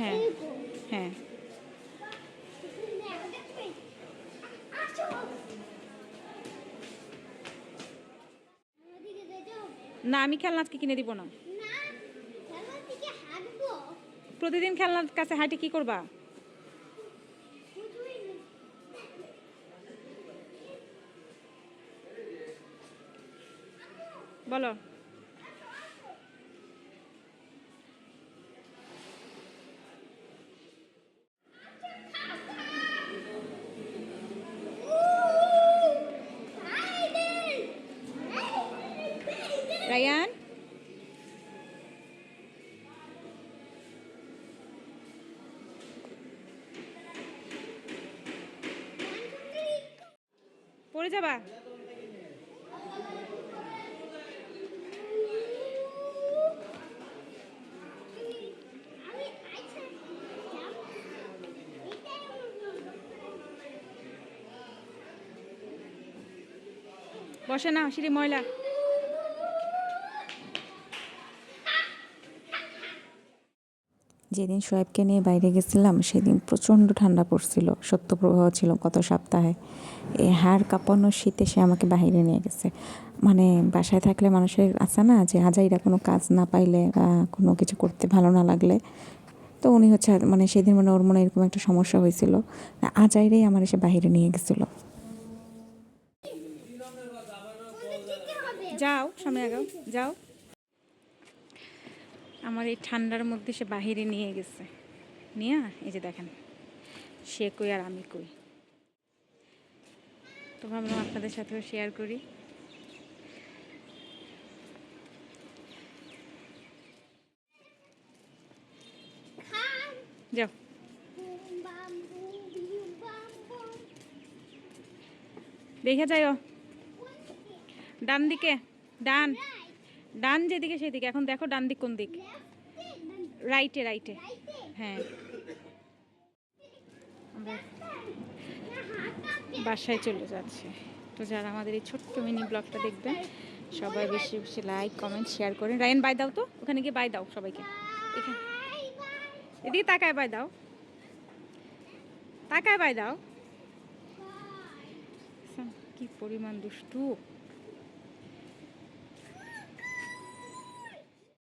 হ্যাঁ হ্যাঁ। না, আমি খেলনা আজকে কিনে দিব না। প্রতিদিন খেলনার কাছে হাঁটি কি করবা? বলো। রায়ান পড়ে যাবা? বসে না সিঁড়ি ময়লা। যেদিন সোয়েবকে নিয়ে বাইরে গেছিলাম, সেদিন প্রচণ্ড ঠান্ডা পড়ছিল, সত্যপ্রবাহ ছিল গত সপ্তাহে। এই হাড় কাঁপানো শীতে সে আমাকে বাইরে নিয়ে গেছে। মানে বাসায় থাকলে মানুষের আছে না যে আজাইরা কোনো কাজ না পাইলে কোনো কিছু করতে ভালো না লাগলে। তো উনি হচ্ছে মানে সেদিন মানে ওর মনে এরকম একটা সমস্যা হয়েছিল। আজাইরেই আমার এসে বাইরে নিয়ে গেছিল। যাও, সামনে আগাও, যাও। আমার এই ঠান্ডার মধ্যে সে বাহিরে নিয়ে গেছে। নিয়ে এই যে দেখেন সে কই আর আমি কই? তো ভাবলাম আপনাদের সাথেও শেয়ার করি। যাও। দেখে যাইও। কোন ডান দিকে ডান। ডান যেদিকে সেদিকে। এখন দেখো ডান দিক কোন দিক? রাইটে রাইটে হ্যাঁ। বাসায় চলে যাচ্ছে। তো যারা আমাদের এই ছোট্ট মিনি ব্লগটা দেখবেন, সবাই বেশি বেশি লাইক কমেন্ট শেয়ার করেন রায়ন বাই দাও তো। ওখানে গিয়ে বাই দাও সবাইকে। এদিকে তাকায় বাই দাও। তাকায় বাই দাও। কি পরিমাণ দুষ্টু।